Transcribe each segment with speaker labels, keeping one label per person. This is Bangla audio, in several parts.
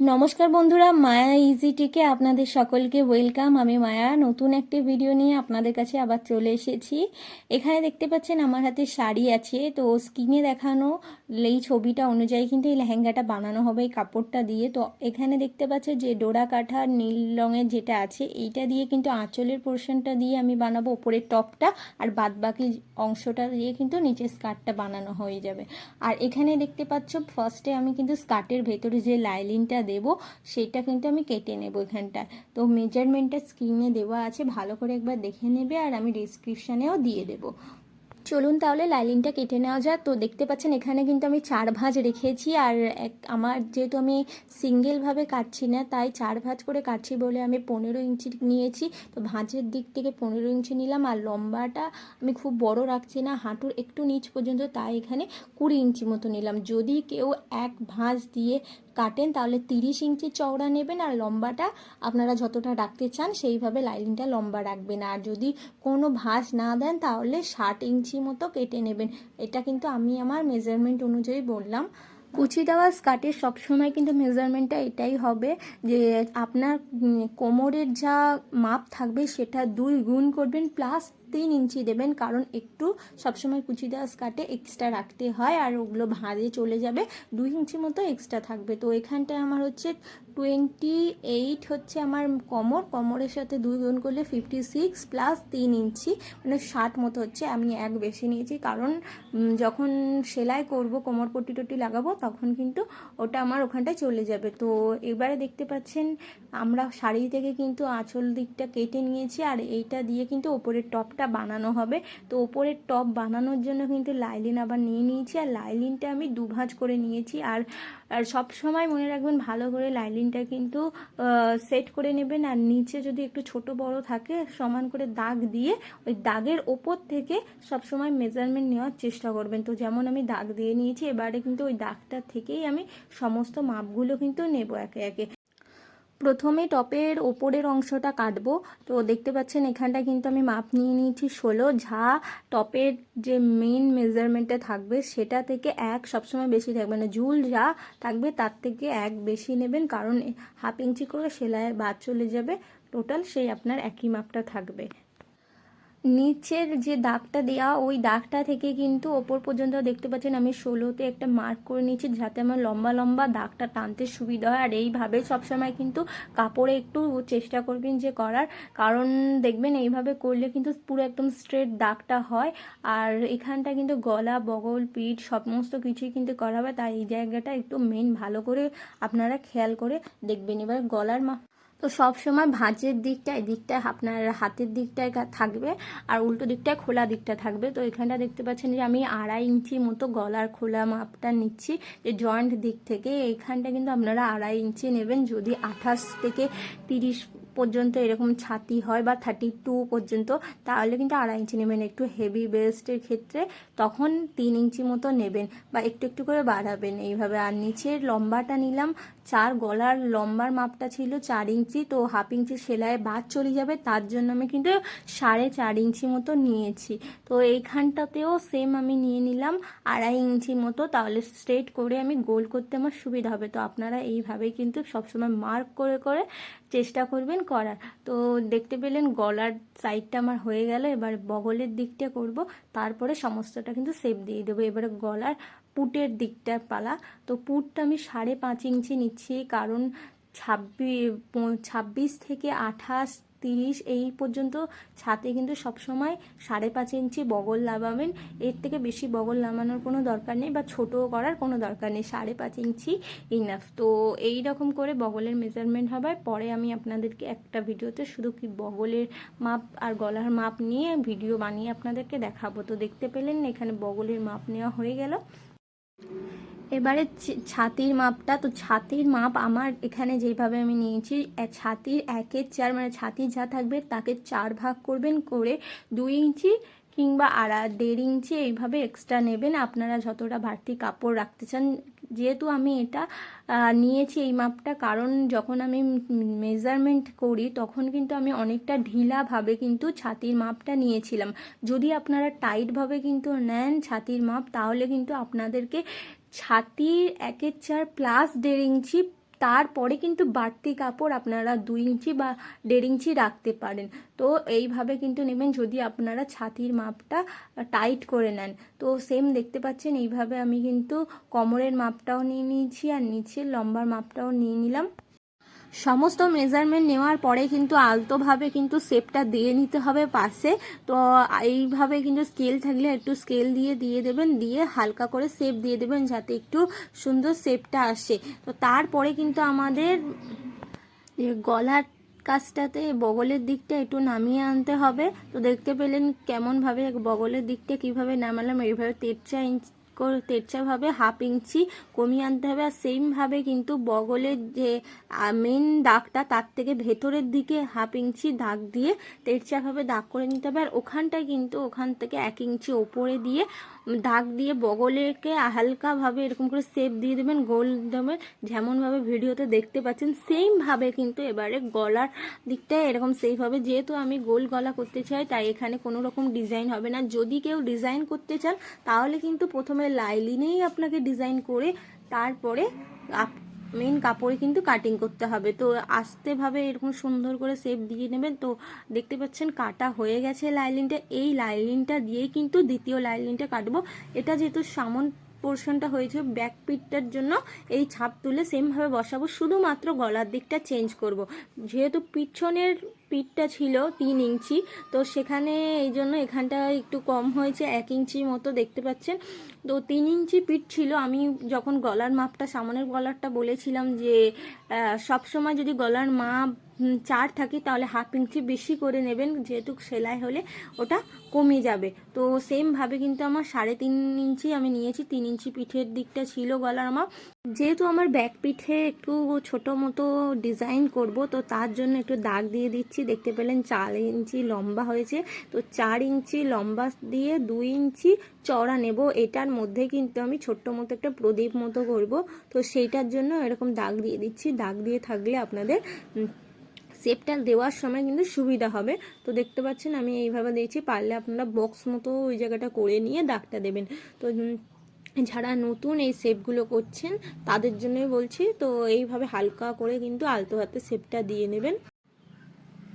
Speaker 1: নমস্কার বন্ধুরা, মায়া ইজিটিকে আপনাদের সকলকে ওয়েলকাম আমি মায়া, নতুন একটি ভিডিও নিয়ে আপনাদের কাছে আবার চলে এসেছি। এখানে দেখতে পাচ্ছেন আমার হাতে শাড়ি আছে, তো স্কিনে দেখানো এই ছবিটা অনুযায়ী কিন্তু এই লেহেঙ্গাটা বানানো হবে, এই কাপড়টা দিয়ে। তো এখানে দেখতে পাচ্ছেন যে ডোরা কাঠা নীল রঙের যেটা আছে, এইটা দিয়ে কিন্তু আঁচলের পোর্শনটা দিয়ে আমি বানাবো, ওপরের টপটা আর বাদ বাকি অংশটা দিয়ে কিন্তু নিচে স্কার্টটা বানানো হয়ে যাবে। আর এখানে দেখতে পাচ্ছ ফার্স্টে আমি কিন্তু স্কার্টের ভেতরে যে লাইলিনটা দেব, সেটা কিন্তু আমি কেটে নেব এখানটায়। তো মেজারমেন্টটা স্ক্রিনে দেওয়া আছে, ভালো করে একবার দেখে নেবে আর আমি ডিসক্রিপশানেও দিয়ে দেবো। চলুন তাহলে লাইলিনটা কেটে নেওয়া যাক। তো দেখতে পাচ্ছেন, এখানে কিন্তু আমি চার ভাঁজ রেখেছি আর এক, আমার যেহেতু আমি সিঙ্গেলভাবে কাটছি না, তাই চার ভাঁজ করে কাটছি বলে আমি পনেরো ইঞ্চি নিয়েছি। তো ভাঁজের দিক থেকে পনেরো ইঞ্চি নিলাম আর লম্বাটা আমি খুব বড় রাখছি না, হাঁটুর একটু নিচ পর্যন্ত, তাই এখানে কুড়ি ইঞ্চি মতো নিলাম। যদি কেউ এক ভাঁজ দিয়ে কাটেন, তাহলে তিরিশ ইঞ্চি চওড়া নেবেন আর লম্বাটা আপনারা যতটা রাখতে চান সেইভাবে লাইলিনটা লম্বা রাখবেন। আর যদি কোনো ভাঁজ না দেন, তাহলে ষাট ইঞ্চি মতো কেটে নেবেন। এটা কিন্তু আমি আমার মেজারমেন্ট অনুযায়ী বললাম। কুচি দেওয়া স্কার্টের সবসময় কিন্তু মেজারমেন্টটা এটাই হবে যে আপনার কোমরের যা মাপ থাকবে সেটা দুই গুণ করবেন, প্লাস তিন ইঞ্চি দেবেন। কারণ একটু সবসময় কুচি দেওয়া স্কার্টে এক্সট্রা রাখতে হয় আর ওগুলো ভাঁজে চলে যাবে। দুই ইঞ্চি মতো এক্সট্রা থাকবে। তো এখানটায় আমার হচ্ছে টোয়েন্টি এইট হচ্ছে আমার কোমর। কোমরের সাথে দুই গুণ করলে ফিফটি সিক্স প্লাস তিন ইঞ্চি। মানে ষাট মতো হচ্ছে আমি এক বেশি নিয়েছি। কারণ যখন সেলাই করব, কোমর পট্টি টটি লাগাবো, তখন কিন্তু ওটা আমার ওখানটায় চলে যাবে। তো এবারে দেখতে পাচ্ছেন, আমরা শাড়ি থেকে কিন্তু আঁচল দিকটা কেটে নিয়েছি। আর এইটা দিয়ে কিন্তু ওপরের টপটা বানানো হবে। তো ওপরের টপ বানানোর জন্য কিন্তু লাইলিন আবার নিয়ে নিয়েছি। আর লাইলিনটা আমি দুভাঁজ করে নিয়েছি। আর আর সব সময় মনে রাখবেন ভালো করে লাইলিনটা কিন্তু সেট করে নেবেন। আর নিচে যদি একটু ছোট বড় থাকে, সমান করে দাগ দিয়ে ওই দাগের ওপর থেকে সব সময় মেজারমেন্ট নেওয়ার চেষ্টা করবেন। তো যেমন আমি দাগ দিয়ে নিয়েছি, এবারে কিন্তু ওই দাগটা থেকেই আমি সমস্ত মাপগুলো কিন্তু নেব একে একে। প্রথমে টপের ওপরের অংশটা কাটবো। তো দেখতে পাচ্ছেন, এখানটা কিন্তু আমি মাপ নিয়ে নিয়েছি ষোলো। ঝা টপের যে মেন মেজারমেন্টে থাকবে, সেটা থেকে এক সবসময় বেশি থাকবে না। ঝুল যা থাকবে, তার থেকে এক বেশি নেবেন। কারণ হাফ ইঞ্চি করে সেলাইয়ের বাদ চলে যাবে। টোটাল সেই আপনার একই মাপটা থাকবে। নিচের যে দাগটা দেওয়া ওই দাগটা থেকে কিন্তু ওপর পর্যন্ত দেখতে পাচ্ছেন আমি ষোলোতে একটা মার্ক করে নিয়েছি, যাতে আমার লম্বা লম্বা দাগটা টানতে সুবিধা হয়। আর এইভাবে সবসময় কিন্তু কাপড়ে একটু চেষ্টা করবেন যে করার। কারণ দেখবেন এইভাবে করলে কিন্তু পুরো একদম স্ট্রেট দাগটা হয়। আর এখানটা কিন্তু গলা, বগল, পিঠ সমস্ত কিছুই কিন্তু করা হবে তাই এই জায়গাটা একটু মেন ভালো করে আপনারা খেয়াল করে দেখবেন। এবার গলার মা তো সব সময় ভাঁজের দিকটা দিকটায় আপনার হাতের দিকটায় থাকবে আর উল্টো দিকটায় খোলা দিকটা থাকবে। তো এখানটা দেখতে পাচ্ছেন যে আমি আড়াই ইঞ্চি মতো গলার খোলা মাপটা নিচ্ছি যে জয়েন্ট দিক থেকে। এখানটা কিন্তু আপনারা আড়াই ইঞ্চি নেবেন। যদি আঠাশ থেকে তিরিশ পর্যন্ত এরকম ছাতি হয় বা থার্টি টু পর্যন্ত, তাহলে কিন্তু আড়াই ইঞ্চি নেবেন। একটু হেভি বেস্টের ক্ষেত্রে তখন তিন ইঞ্চি মতো নেবেন বা একটু একটু করে বাড়াবেন। এইভাবে আর নিচের লম্বাটা নিলাম, চার গলার লম্বার মাপটা ছিল চার ইঞ্চি, তো হাফ ইঞ্চি সেলাই বাদ চলে যাবে, তার জন্য আমি কিন্তু সাড়ে চার ইঞ্চি মতো নিয়েছি। তো এইখানটাতেও সেম আমি নিয়ে নিলাম, আড়াই ইঞ্চি মতো, তাহলে স্ট্রেট করে আমি গোল করতে আমার সুবিধা হবে। তো আপনারা এইভাবেই কিন্তু সবসময় মার্ক করে করে চেষ্টা করবেন করার। তো দেখতে পেলেন গলার সাইডটা আমার হয়ে গেল, এবার বগলের দিকটা করব, তারপরে সমস্তটা কিন্তু সেপ দিয়ে দেবো। এবারে গলার পুটের দিকটা পালা। তো পুটটা আমি সাড়ে পাঁচ ইঞ্চি নিচ্ছি, কারণ ছাব্বিশ ছাব্বিশ থেকে আঠাশ তিরিশ, এই পর্যন্ত ছাতে কিন্তু সবসময় সাড়ে পাঁচ ইঞ্চি বগল লাগাবেন এর থেকে বেশি বগল লাগানোর কোনো দরকার নেই বা ছোটো করার কোনো দরকার নেই। সাড়ে পাঁচ ইঞ্চি ইনাফ তো এই রকম করে বগলের মেজারমেন্ট হবে পরে আমি আপনাদেরকে একটা ভিডিওতে শুধু কি বগলের মাপ আর গলার মাপ নিয়ে ভিডিও বানিয়ে আপনাদেরকে দেখাবো। তো দেখতে পেলেন এখানে বগলের মাপ নেওয়া হয়ে গেল। এবারে ছাতির মাপটা, তো ছাতির মাপ আমার এখানে যেভাবে আমি নিয়েছি ছাতির একের চার মানে ছাতি যা থাকবে তাকে চার ভাগ করবেন করে দুই ইঞ্চি কিংবা আড়া, দেড় ইঞ্চি এইভাবে এক্সট্রা নেবেন। আপনারা যতটা বাড়তি কাপড় রাখতে চান, যেহেতু আমি এটা নিয়েছি এই মাপটা, কারণ যখন আমি মেজারমেন্ট করি তখন কিন্তু আমি অনেকটা ঢিলাভাবে কিন্তু ছাতির মাপটা নিয়েছিলাম। যদি আপনারা টাইটভাবে কিন্তু নেন ছাতির মাপ, তাহলে কিন্তু আপনাদেরকে ছাতির একের চার প্লাস দেড় ইঞ্চি, তারপরে কিন্তু বাড়তি কাপড় আপনারা দুই ইঞ্চি বা দেড় ইঞ্চি রাখতে পারেন। তো এইভাবে কিন্তু নেবেন যদি আপনারা ছাতির মাপটা টাইট করে নেন। তো সেম দেখতে পাচ্ছেন, এইভাবে আমি কিন্তু কোমরের মাপটাও নিয়ে নিয়েছি আর নিচের লম্বার মাপটাও নিয়ে নিলাম। সমস্ত মেজারমেন্ট নেওয়ার পরে কিন্তু আলতোভাবে কিন্তু শেপটা দিয়ে নিতে হবে পাশে। তো এইভাবে কিন্তু স্কেল থাকলে একটু স্কেল দিয়ে দিয়ে দেবেন, দিয়ে হালকা করে শেপ দিয়ে দেবেন যাতে একটু সুন্দর শেপটা আসে। তো তারপরে কিন্তু আমাদের গলার কাজটাতে বগলের দিকটা একটু নামিয়ে আনতে হবে। তো দেখতে পেলেন কেমনভাবে বগলের দিকটা কীভাবে নামালাম, এইভাবে তেরচা ইঞ্চ তেরচাভাবে হাফ ইঞ্চি কমিয়ে আনতে হবে। আর সেমভাবে কিন্তু বগলের যে মেন দাগটা তার থেকে ভেতরের দিকে হাফ ইঞ্চি দাগ দিয়ে তেরচাভাবে দাগ করে নিতে হবে। আর ওখানটায় কিন্তু ওখান থেকে এক ইঞ্চি ওপরে দিয়ে দাগ দিয়ে বগলেকে হালকাভাবে এরকম করে শেপ দিয়ে দেবেন, গোল দেবেন, যেমনভাবে ভিডিওতে দেখতে পাচ্ছেন সেমভাবে কিন্তু এবারে গলার দিকটায় এরকম সেইভাবে যেহেতু আমি গোল গলা করতে চাই, তাই এখানে কোনো রকম ডিজাইন হবে না। যদি কেউ ডিজাইন করতে চান, তাহলে কিন্তু প্রথমে লাইলিনেই আপনাকে ডিজাইন করে তারপরে মেন কাপড়ে কিন্তু কাটিং করতে হবে। তো আস্তেভাবে এরকম সুন্দর করে শেপ দিয়ে নেবেন। তো দেখতে পাচ্ছেন কাটা হয়ে গেছে লাইলিনটা এই লাইলিনটা দিয়েই কিন্তু দ্বিতীয় লাইলিনটা কাটবো। এটা যেহেতু সামন পোর্শনটা হয়েছে ব্যাক পিটটার জন্য এই ছাপ তুলে সেমভাবে বসাবো। শুধুমাত্র গলার দিকটা চেঞ্জ করব। যেহেতু পিছনের পিঠটা ছিল তিন ইঞ্চি। তো সেখানে এই জন্য এখানটা একটু কম হয়েছে, এক ইঞ্চি মতো দেখতে পাচ্ছেন। তো তিন ইঞ্চি পিঠ ছিল। আমি যখন গলার মাপটা, সামনের গলারটা বলেছিলাম যে সব সময় যদি গলার মাপ চার থাকে তাহলে হাফ ইঞ্চি বেশি করে নেবেন। যেহেতু সেলাই হলে ওটা কমে যাবে। তো সেমভাবে কিন্তু আমার সাড়ে তিন ইঞ্চি আমি নিয়েছি। তিন ইঞ্চি পিঠের দিকটা ছিল গলার মাপ। যেহেতু আমার ব্যাক পিঠে একটু ছোট মতো ডিজাইন করব, তো তার জন্য একটু দাগ দিয়ে দিচ্ছি। দেখতে পেলেন চার ইঞ্চি লম্বা হয়েছে। তো চার ইঞ্চি লম্বা দিয়ে দুই ইঞ্চি চড়া নেব। এটার মধ্যে কিন্তু আমি ছোট্ট মতো একটা প্রদীপ মতো করব। তো সেইটার জন্য এরকম দাগ দিয়ে দিচ্ছি। দাগ দিয়ে থাকলে আপনাদের শেপটা দেওয়ার সময় কিন্তু সুবিধা হবে। তো দেখতে পাচ্ছেন আমি এইভাবে দিয়েছি। পারলে আপনারা বক্স মতো ওই জায়গাটা করে নিয়ে দাগটা দেবেন। তো যারা নতুন এই শেপগুলো করছেন, তাদের জন্যই বলছি। তো এইভাবে হালকা করে কিন্তু আলতো হাতে শেপটা দিয়ে নেবেন।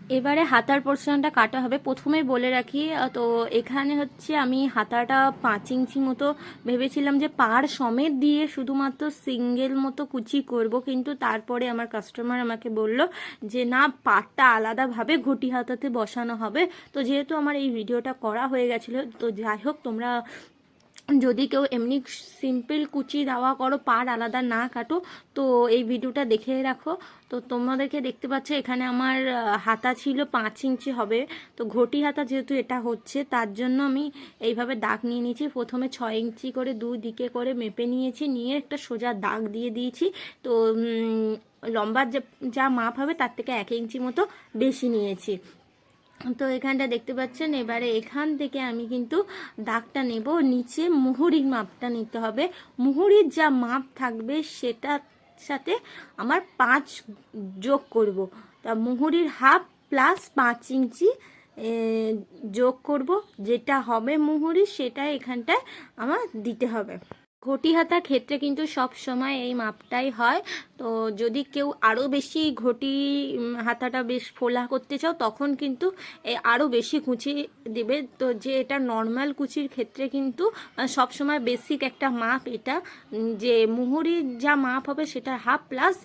Speaker 1: এবারে হাতার পোর্শনটা কাটা হবে। প্রথমেই বলে রাখি তো এখানে হচ্ছে আমি হাতাটা পাঁচ ইঞ্চি মতো ভেবেছিলাম যে পার সমেত দিয়ে শুধুমাত্র সিঙ্গেল মতো কুচি করব, কিন্তু তারপরে আমার কাস্টমার আমাকে বলল যে, না, পাটটা আলাদাভাবে ঘটি হাতাতে বসানো হবে। তো যেহেতু আমার এই ভিডিওটা করা হয়ে গেছিল, তো যাই হোক, তোমরা যদি কেউ এমনি সিম্পল কুচি দেওয়া করো, পার আলাদা না কাটো, তো এই ভিডিওটা দেখে রাখো। তো তোমাদেরকে দেখতে পাচ্ছ, এখানে আমার হাতা ছিল পাঁচ ইঞ্চি হবে। তো ঘটি হাতা যেহেতু এটা হচ্ছে, তার জন্য আমি এইভাবে দাগ নিয়ে নিয়েছি। প্রথমে ছয় ইঞ্চি করে দুই দিকে করে মেপে নিয়েছি, নিয়ে একটা সোজা দাগ দিয়ে দিয়েছি। তো লম্বার যা মাপ হবে, তার থেকে এক ইঞ্চি মতো বেশি নিয়েছি। তো এখানটা দেখতে পাচ্ছেন, এবারে এখান থেকে আমি কিন্তু দাগটা নেব, নিচে মুহুরির মাপটা নিতে হবে। মুহুরির যা মাপ থাকবে সেটার সাথে আমার পাঁচ যোগ করব। তা মুহুরির হাফ প্লাস পাঁচ ইঞ্চি যোগ করব। যেটা হবে মুহুরি, সেটা এখানটায় আমার দিতে হবে। ঘটি হাতার ক্ষেত্রে কিন্তু সব সময় এই মাপটাই হয়। তো যদি কেউ আরও বেশি ঘটি হাতাটা বেশ ফোলা করতে চাও, তখন কিন্তু আরও বেশি কুচি দেবে। তো যে এটা নর্মাল কুচির ক্ষেত্রে কিন্তু সব সময় বেসিক একটা মাপ এটা যে মুহুরির যা মাপ হবে সেটা হাফ প্লাস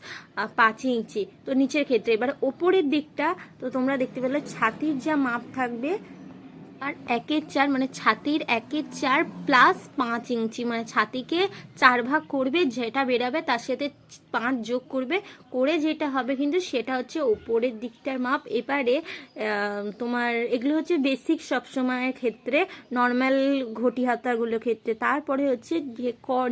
Speaker 1: পাঁচ ইঞ্চি। তো নিচের ক্ষেত্রে এবার ওপরের দিকটা, তো তোমরা দেখতে পেলে, ছাতির যা মাপ থাকবে আর একের চার মানে ছাতির একের চার প্লাস পাঁচ ইঞ্চি মানে ছাতিকে চার ভাগ করবে, যেটা বেরাবে তার সাথে পাঁচ যোগ করবে, করে যেটা হবে কিন্তু সেটা হচ্ছে ওপরের দিকটার মাপ। এবারে তোমার এগুলো হচ্ছে বেসিক সবসময়ের ক্ষেত্রে নর্মাল ঘটি হাতাগুলোর ক্ষেত্রে। তারপরে হচ্ছে যে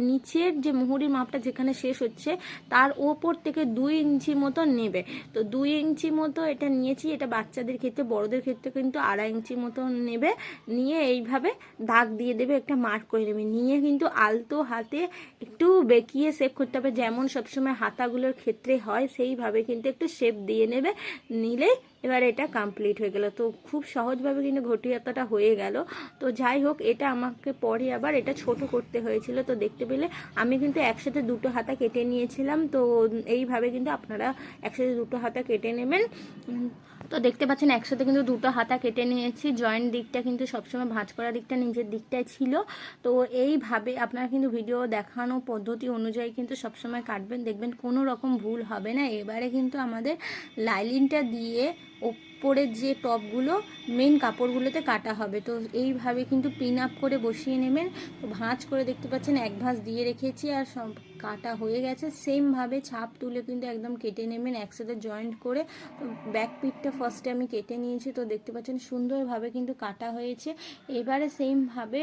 Speaker 1: নিচের যে মুহুরির মাপটা যেখানে শেষ হচ্ছে, তার ওপর থেকে দুই ইঞ্চি মতো নেবে। তো দুই ইঞ্চি মতো এটা নিয়েছি, এটা বাচ্চাদের ক্ষেত্রে, বড়দের ক্ষেত্রে কিন্তু আড়াই ইঞ্চি মতো নেবে। নিয়ে এইভাবে দাগ দিয়ে দেবে, একটা মার্ক করে নেবে। নিয়ে কিন্তু আলতো হাতে একটু বেঁকিয়ে শেপ করতে হবে, যেমন সবসময় হাতাগুলোর ক্ষেত্রে হয়, সেইভাবে কিন্তু একটু শেপ দিয়ে নেবে, নিলে এবার এটা কমপ্লিট হয়ে গেল। তো খুব সহজভাবে কিন্তু ঘটি হাতাটা হয়ে গেল। তো যাই হোক, এটা আমাকে পরে আবার এটা ছোট করতে হয়েছিল। তো দেখতে পেলে আমি কিন্তু একসাথে দুটো হাতা কেটে নিয়েছিলাম। তো এইভাবে কিন্তু আপনারা একসাথে দুটো হাতা কেটে নেবেন। তো দেখতে পাচ্ছেন, একসাথে কিন্তু দুটো হাতা কেটে নিয়েছি। জয়েন্ট দিকটা কিন্তু সবসময় ভাঁজ করা দিকটা নিজের দিকটায় ছিল। তো এইভাবে আপনারা কিন্তু ভিডিও দেখানো পদ্ধতি অনুযায়ী কিন্তু সবসময় কাটবেন। দেখবেন কোনো রকম ভুল হবে না। এবারে কিন্তু আমাদের লাইলিনটা দিয়ে ওপরের যে টপগুলো মেন কাপড়গুলোতে কাটা হবে। তো এইভাবে কিন্তু পিন আপ করে বসিয়ে নেবেন। তো ভাঁজ করে দেখতে পাচ্ছেন, এক ভাঁজ দিয়ে রেখেছি আর সব কাটা হয়ে গেছে। সেমভাবে ছাপ তুলে কিন্তু একদম কেটে নেবেন, একসাথে জয়েন্ট করে। তো ব্যাক পিঠটা ফার্স্টে আমি কেটে নিয়েছি। তো দেখতে পাচ্ছেন, সুন্দরভাবে কিন্তু কাটা হয়েছে। এবারে সেমভাবে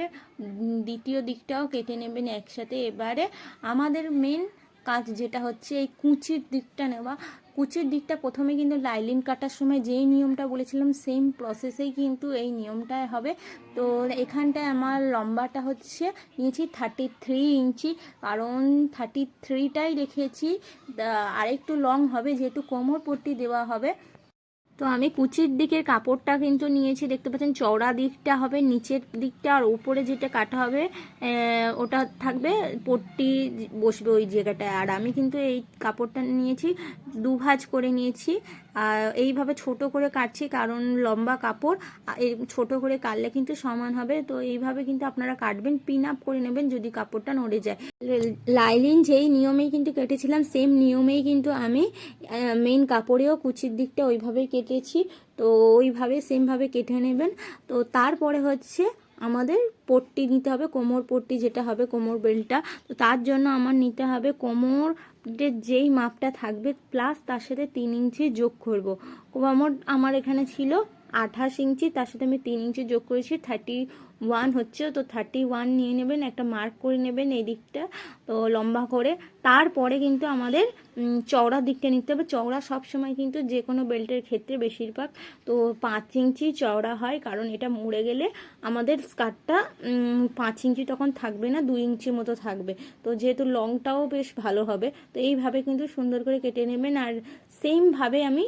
Speaker 1: দ্বিতীয় দিকটাও কেটে নেবেন একসাথে। এবারে আমাদের মেন কাজ যেটা হচ্ছে, এই কুচির দিকটা নেওয়া। কুচির দিকটা প্রথমে কিন্তু লাইলিন কাটার সময় যেই নিয়মটা বলেছিলাম সেম প্রসেসেই কিন্তু এই নিয়মটাই হবে। তো এখানটায় আমার লম্বাটা হচ্ছে, নিয়েছি থার্টি থ্রি ইঞ্চি, কারণ থার্টি থ্রিটাই রেখেছি। আরেকটু লং হবে, যেহেতু কোমর পট্টি দেওয়া হবে। তো আমি কুচির দিকের কাপড়টা কিন্তু নিয়েছি, দেখতে পাচ্ছেন চওড়া দিকটা হবে, নিচের দিকটা আর উপরে যেটা কাটা হবে ওটা থাকবে পট্টি বসবে ওই জায়গাটায়। আর আমি কিন্তু এই কাপড়টা নিয়েছি, দুভাজ করে নিয়েছি। এইভাবে ছোট করে কাটছি, কারণ লম্বা কাপড় এই ছোট করে কাটলে কিন্তু সমান হবে। তো এইভাবে কিন্তু আপনারা কাটবেন পিন আপ করে নেবেন যদি কাপড়টা নড়ে যায়। লাইলিন যেই নিয়মেই কিন্তু কেটেছিলাম সেম নিয়মেই কিন্তু আমি মেন কাপড়েও কুচির দিকটা ওইভাবেই কেটেছি। তো ওইভাবে সেমভাবে কেটে নেবেন। তো তারপরে হচ্ছে আমাদের পট্টি নিতে হবে, কোমর পট্টি যেটা হবে, কোমর বেল্টটা। তো তার জন্য আমার নিতে হবে কোমর যেই মাপটা থাকবে প্লাস তার সাথে তিন ইঞ্চি যোগ করব। কোমর আমার এখানে ছিল আঠাশ ইঞ্চি, তার সাথে আমি তিন ইঞ্চি যোগ করেছি থার্টি ওয়ান হচ্ছে, তো থার্টি ওয়ান নিয়ে নেবেন, একটা মার্ক করে নেবেন এই দিকটা, তো লম্বা করে। তারপরে কিন্তু আমাদের চওড়ার দিকটা নিতে হবে। চওড়া সব সময় কিন্তু যে কোনো বেল্টের ক্ষেত্রে বেশিরভাগ, তো পাঁচ ইঞ্চি চওড়া হয়, কারণ এটা মুড়ে গেলে আমাদের স্কার্টটা পাঁচ ইঞ্চি তখন থাকবে না, দুই ইঞ্চি মতো থাকবে। তো যেহেতু লংটাও বেশ ভালো হবে, তো এইভাবে কিন্তু সুন্দর করে কেটে নেবেন। আর সেমভাবে আমি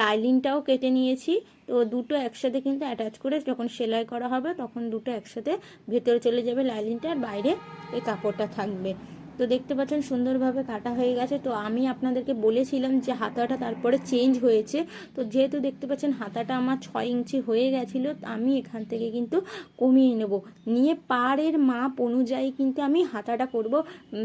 Speaker 1: লাইলিনটাও কেটে নিয়েছি। তো দুটো একসাথে কিন্তু অ্যাটাচ করে যখন সেলাই করা হবে, তখন দুটো একসাথে ভেতরে চলে যাবে লাইলিনটা আর বাইরে এই কাপড়টা থাকবে। তো দেখতে পাচ্ছেন সুন্দরভাবে কাটা হয়ে গেছে। তো আমি আপনাদেরকে বলেছিলাম যে হাতাটা তারপরে চেঞ্জ হয়েছে। তো যেহেতু দেখতে পাচ্ছেন হাতাটা আমার ছয় ইঞ্চি হয়ে গেছিল আমি এখান থেকে কিন্তু কমিয়ে নেব। নিয়ে পাড়ের মাপ অনুযায়ী কিন্তু আমি হাতাটা করব।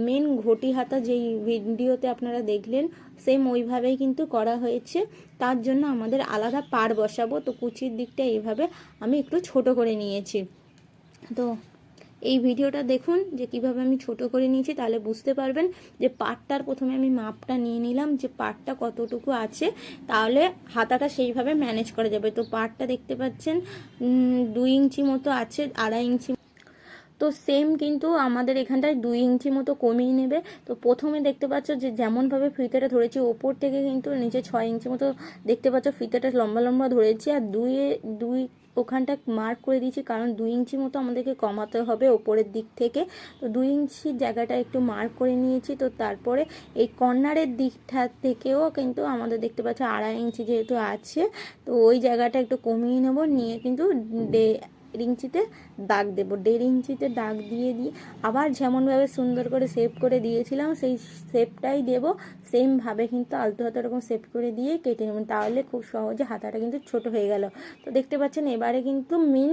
Speaker 1: মেন ঘটি হাতা যেই ভিডিওতে আপনারা দেখলেন সেম ওইভাবেই কিন্তু করা হয়েছে। তার জন্য আমাদের আলাদা পাড় বসাবো। তো কুচির দিকটা এইভাবে আমি একটু ছোট করে নিয়েছি। তো এই ভিডিওটা দেখুন যে কীভাবে আমি ছোট করে নিয়েছি, তাহলে বুঝতে পারবেন যে পাটটার প্রথমে আমি মাপটা নিয়ে নিলাম, যে পাটটা কতটুকু আছে, তাহলে হাতাটা সেইভাবে ম্যানেজ করা যাবে। তো পাটটা দেখতে পাচ্ছেন দুই ইঞ্চি মতো আছে, আড়াই ইঞ্চি তো সেম কিন্তু আমাদের এখানটায় দুই ইঞ্চি মতো কমিয়ে নেবে। তো প্রথমে দেখতে পাচ্ছ যে যেমনভাবে ফিতেটা ধরেছি, ওপর থেকে কিন্তু নিচে ছয় ইঞ্চি মতো দেখতে পাচ্ছ ফিতেটা লম্বা লম্বা ধরেছি, আর দুইয়ে, দুই ওখানটা মার্ক করে দিয়েছি, কারণ দুই ইঞ্চি মতো আমাদেরকে কমাতে হবে ওপরের দিক থেকে। তো দুই ইঞ্চির জায়গাটা একটু মার্ক করে নিয়েছি, তো তারপরে এই কর্নারের দিকটা থেকেও কিন্তু আমাদের দেখতে পাচ্ছ আড়াই ইঞ্চি যেহেতু আছে, তো ওই জায়গাটা একটু কমিয়ে নেব, নিয়ে কিন্তু ডে- ইঞ্চিতে দাগ দেবো। দেড় ইঞ্চিতে দাগ দিয়ে দিয়ে আবার যেমনভাবে সুন্দর করে সেভ করে দিয়েছিলাম, সেই শেপটাই দেবো। সেমভাবে কিন্তু আলতো হাতে এরকম সেভ করে দিয়ে কেটে নেবেন তাহলে খুব সহজে হাতাটা কিন্তু ছোট হয়ে গেল। তো দেখতে পাচ্ছেন, এবারে কিন্তু মেন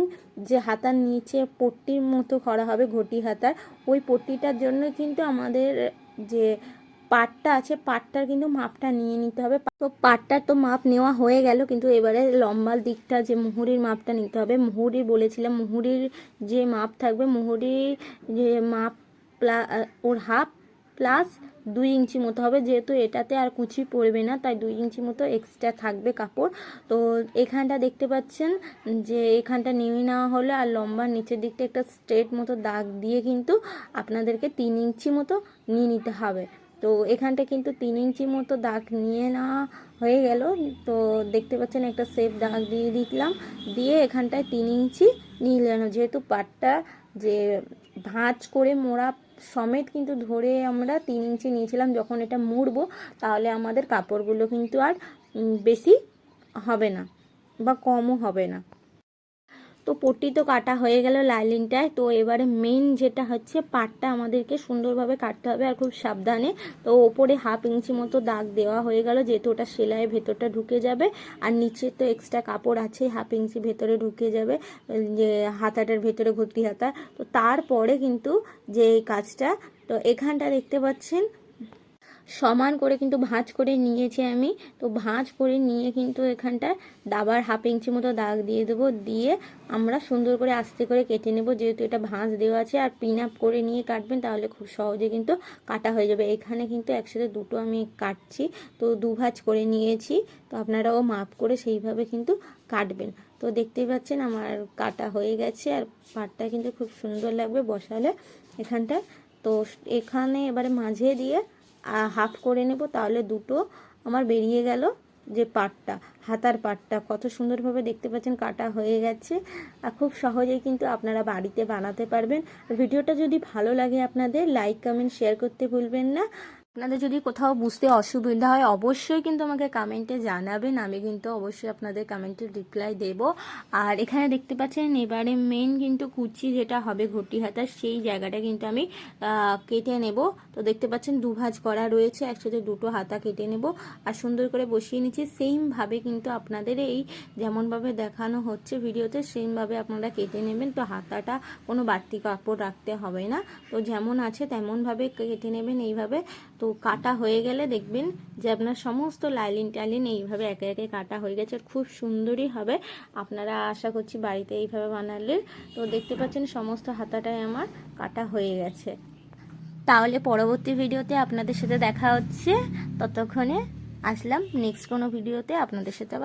Speaker 1: যে হাতার নিচে পট্টির মতো করা হবে ঘটি হাতার, ওই পট্টিটার জন্য কিন্তু আমাদের যে পাটটা আছে, পাটটার কিন্তু মাপটা নিয়ে নিতে হবে। তো পাটটার তো মাপ নেওয়া হয়ে গেল, কিন্তু এবারে লম্বার দিকটা, যে মুহুরির মাপটা নিতে হবে। মুহুরি বলেছিলাম, মুহুরির যে মাপ থাকবে, মুহুরির যে মাপ প্লা ওর হাফ প্লাস দুই ইঞ্চি মতো হবে। যেহেতু এটাতে আর কুচি পড়বে না, তাই দুই ইঞ্চি মতো এক্সট্রা থাকবে কাপড়। তো এখানটা দেখতে পাচ্ছেন যে এখানটা নিয়ে নেওয়া হলো, আর লম্বার নিচের দিকটা একটা স্ট্রেট মতো দাগ দিয়ে কিন্তু আপনাদেরকে তিন ইঞ্চি মতো নিয়ে নিতে হবে। তো এখানটা কিন্তু তিন ইঞ্চি মতো দাগ নিয়ে নেওয়া হয়ে গেল। তো দেখতে পাচ্ছেন একটা সেফ দাগ দিয়ে দিলাম। দিয়ে এখানটায় তিন ইঞ্চি নিয়ে নিলাম যেহেতু পাটটা যে ভাঁজ করে মোড়া সমেত কিন্তু ধরে আমরা তিন ইঞ্চি নিয়েছিলাম, যখন এটা মুড়বো, তাহলে আমাদের কাপড়গুলো কিন্তু আর বেশি হবে না বা কমও হবে না। তো পট্টি তো কাটা হয়ে গেল লাইলিনটায় তো এবারে মেন যেটা হচ্ছে, পাটটা আমাদেরকে সুন্দরভাবে কাটতে হবে আর খুব সাবধানে। তো ওপরে হাফ ইঞ্চি মতো দাগ দেওয়া হয়ে গেল, যেহেতু ওটা সেলাইয়ের ভেতরটা ঢুকে যাবে। আর নিচে তো এক্সট্রা কাপড় আছে, হাফ ইঞ্চি ভেতরে ঢুকে যাবে, যে হাতাটার ভেতরে ভর্তি হাতা। তো তারপরে কিন্তু যে এই কাজটা, তো এখানটা দেখতে পাচ্ছেন সমান করে কিন্তু ভাঁজ করে নিয়েছি আমি। তো ভাঁজ করে নিয়ে কিন্তু এখানটায় দাবার হাফ ইঞ্চি মতো দাগ দিয়ে দেবো। দিয়ে আমরা সুন্দর করে আস্তে করে কেটে নেব। যেহেতু এটা ভাঁজ দেওয়া আছে আর পিন আপ করে নিয়ে কাটবেন, তাহলে খুব সহজে কিন্তু কাটা হয়ে যাবে। এখানে কিন্তু একসাথে দুটো আমি কাটছি। তো দু ভাঁজ করে নিয়েছি। তো আপনারাও মাপ করে সেইভাবে কিন্তু কাটবেন। তো দেখতেই পাচ্ছেন আমার কাটা হয়ে গেছে আর পাটটা কিন্তু খুব সুন্দর লাগবে বসালে এখানটা। তো এখানে এবারে মাঝে দিয়ে হাফ করে নেব, তাহলে দুটো আমার বেরিয়ে গেল যে পাটটা, হাতার পাটটা। কত সুন্দরভাবে দেখতে পাচ্ছেন কাটা হয়ে গেছে। আর খুব সহজেই কিন্তু আপনারা বাড়িতে বানাতে পারবেন। ভিডিওটা যদি ভালো লাগে আপনাদের লাইক কমেন্ট শেয়ার করতে ভুলবেন না। আপনাদের যদি কোথাও বুঝতে অসুবিধা হয়, অবশ্যই কিন্তু আমাকে কমেন্টে জানাবেন। আমি কিন্তু অবশ্যই আপনাদের কমেন্টে রিপ্লাই দেব। আর এখানে দেখতে পাচ্ছেন, এবারে মেন কিন্তু কুচি যেটা হবে ঘটি হাতা সেই জায়গাটা কিন্তু আমি কেটে নেব। তো দেখতে পাচ্ছেন দু ভাঁজ করা রয়েছে, একসাথে দুটো হাতা কেটে নেব। আর সুন্দর করে বসিয়ে নিচ্ছি। সেমভাবে কিন্তু আপনাদের এই যেমনভাবে দেখানো হচ্ছে ভিডিওতে সেমভাবে আপনারা কেটে নেবেন। তো হাতাটা কোনো বাড়তি কাপড় রাখতে হবে না। তো যেমন আছে, তেমনভাবে কেটে নেবেন। এইভাবে তো কাটা হয়ে গেলে দেখবেন যে আপনার সমস্ত লাইলিন টাইলিন এইভাবে একে একে কাটা হয়ে গেছে খুব সুন্দরই হবে। আপনারা আশা করছি বাড়িতে এইভাবে বানালে। তো দেখতে পাচ্ছেন সমস্ত হাতাটাই আমার কাটা হয়ে গেছে। তাহলে পরবর্তী ভিডিওতে আপনাদের সাথে দেখা হচ্ছে। ততক্ষণে আসলাম। নেক্সট কোনো ভিডিওতে আপনাদের সাথে